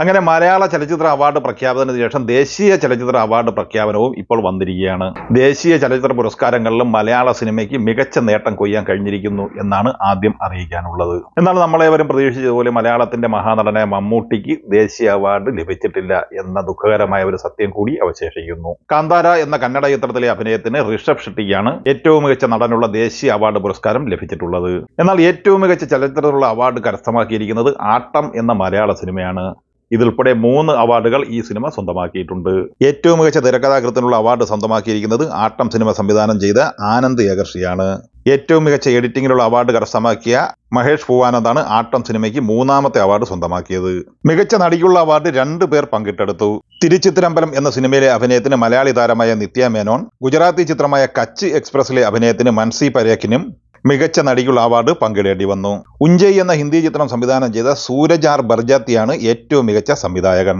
അങ്ങനെ മലയാള ചലച്ചിത്ര അവാർഡ് പ്രഖ്യാപനത്തിന് ശേഷം ദേശീയ ചലച്ചിത്ര അവാർഡ് പ്രഖ്യാപനവും ഇപ്പോൾ വന്നിരിക്കുകയാണ്. ദേശീയ ചലച്ചിത്ര പുരസ്കാരങ്ങളിലും മലയാള സിനിമയ്ക്ക് മികച്ച നേട്ടം കൊയ്യാൻ കഴിഞ്ഞിരിക്കുന്നു എന്നാണ് ആദ്യം അറിയിക്കാനുള്ളത്. എന്നാൽ നമ്മളേവരും പ്രതീക്ഷിച്ചതുപോലെ മലയാളത്തിന്റെ മഹാനടനായ മമ്മൂട്ടിക്ക് ദേശീയ അവാർഡ് ലഭിച്ചിട്ടില്ല എന്ന ദുഃഖകരമായ ഒരു സത്യം കൂടി അവശേഷിക്കുന്നു. കാന്താര എന്ന കന്നഡ ചിത്രത്തിലെ അഭിനയത്തിന് ഋഷഭ് ഷെട്ടിക്കാണ് ഏറ്റവും മികച്ച നടനുള്ള ദേശീയ അവാർഡ് പുരസ്കാരം ലഭിച്ചിട്ടുള്ളത്. എന്നാൽ ഏറ്റവും മികച്ച ചലച്ചിത്രത്തിലുള്ള അവാർഡ് കരസ്ഥമാക്കിയിരിക്കുന്നത് ആട്ടം എന്ന മലയാള സിനിമയാണ്. ഇതിൽപ്പെടെ മൂന്ന് അവാർഡുകൾ ഈ സിനിമ സ്വന്തമാക്കിയിട്ടുണ്ട്. ഏറ്റവും മികച്ച തിരക്കഥാകൃത്തിനുള്ള അവാർഡ് സ്വന്തമാക്കിയിരിക്കുന്നത് ആട്ടം സിനിമ സംവിധാനം ചെയ്ത ആനന്ദ് ഏകർഷിയാണ് ഏറ്റവും മികച്ച എഡിറ്റിംഗിനുള്ള അവാർഡ് കരസ്ഥമാക്കിയ മഹേഷ് പൂവാനന്ദാണ് ആട്ടം സിനിമയ്ക്ക് മൂന്നാമത്തെ അവാർഡ് സ്വന്തമാക്കിയത്. മികച്ച നടിക്കുള്ള അവാർഡ് രണ്ടു പേർ പങ്കിട്ടെടുത്തു. തിരുച്ചിത്രമ്പലം എന്ന സിനിമയിലെ അഭിനയത്തിന് മലയാളി താരമായ നിത്യ മേനോൻ ഗുജറാത്തി ചിത്രമായ കച്ച് എക്സ്പ്രസിലെ അഭിനയത്തിന് മൻസി പരേഖിനും മികച്ച നടിക്കുള്ള അവാർഡ് പങ്കിടേണ്ടി വന്നു. ഉഞ്ചൈ എന്ന ഹിന്ദി ചിത്രം സംവിധാനം ചെയ്ത സൂരജ് ആർ ബർജാത്തിയാണ് ഏറ്റവും മികച്ച സംവിധായകൻ.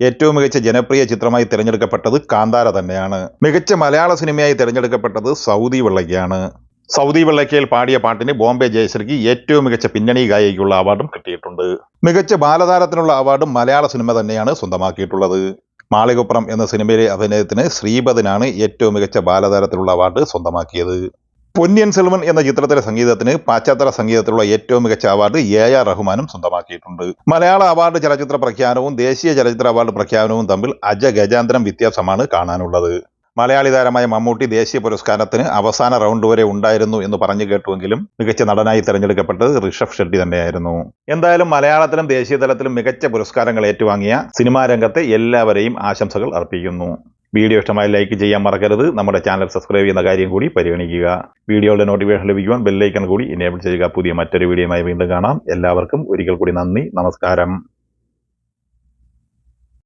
ഏറ്റവും മികച്ച ജനപ്രിയ ചിത്രമായി തിരഞ്ഞെടുക്കപ്പെട്ടത് കാന്താര തന്നെയാണ്. മികച്ച മലയാള സിനിമയായി തിരഞ്ഞെടുക്കപ്പെട്ടത് സൗദി വെള്ളയ്ക്കാണ്. സൗദി വെള്ളയ്ക്കയിൽ പാടിയ പാട്ടിന് ബോംബെ ജയശ്രീക്ക് ഏറ്റവും മികച്ച പിന്നണി ഗായികയ്ക്കുള്ള അവാർഡും കിട്ടിയിട്ടുണ്ട്. മികച്ച ബാലതാരത്തിനുള്ള അവാർഡും മലയാള സിനിമ തന്നെയാണ് സ്വന്തമാക്കിയിട്ടുള്ളത്. മാളികപ്പുറം എന്ന സിനിമയിലെ അഭിനയത്തിന് ശ്രീപദനാണ് ഏറ്റവും മികച്ച ബാലതാരത്തിലുള്ള അവാർഡ് സ്വന്തമാക്കിയത്. പൊന്നിയൻ സെൽവൻ എന്ന ചിത്രത്തിലെ സംഗീതത്തിന് പാശ്ചാത്തല സംഗീതത്തിലുള്ള ഏറ്റവും മികച്ച അവാർഡ് എ ആർ റഹ്മാനും സ്വന്തമാക്കിയിട്ടുണ്ട്. മലയാള അവാർഡ് ചലച്ചിത്ര പ്രഖ്യാപനവും ദേശീയ ചലച്ചിത്ര അവാർഡ് പ്രഖ്യാപനവും തമ്മിൽ അജ ഗജാന്തരം വ്യത്യാസമാണ് കാണാനുള്ളത്. മലയാളി താരമായ മമ്മൂട്ടി ദേശീയ പുരസ്കാരത്തിന് അവസാന റൗണ്ട് വരെ ഉണ്ടായിരുന്നു എന്ന് പറഞ്ഞു കേട്ടുവെങ്കിലും മികച്ച നടനായി തിരഞ്ഞെടുക്കപ്പെട്ടത് ഋഷഭ് ഷെട്ടി തന്നെയായിരുന്നു. എന്തായാലും മലയാളത്തിലും ദേശീയ തലത്തിലും മികച്ച പുരസ്കാരങ്ങൾ ഏറ്റുവാങ്ങിയ സിനിമാ രംഗത്തെ എല്ലാവരെയും ആശംസകൾ അർപ്പിക്കുന്നു. വീഡിയോ ഇഷ്ടമായി ലൈക്ക് ചെയ്യാൻ മറക്കരുത്. നമ്മുടെ ചാനൽ സബ്സ്ക്രൈബ് ചെയ്യുന്ന കാര്യം കൂടി പരിഗണിക്കുക. വീഡിയോയുടെ നോട്ടിഫിക്കേഷൻ ലഭിക്കുവാൻ ബെല്ലൈക്കൺ കൂടി എനേബിൾ ചെയ്യുക. പുതിയ മറ്റൊരു വീഡിയോയുമായി വീണ്ടും കാണാം. എല്ലാവർക്കും ഒരിക്കൽ കൂടി നന്ദി. നമസ്കാരം.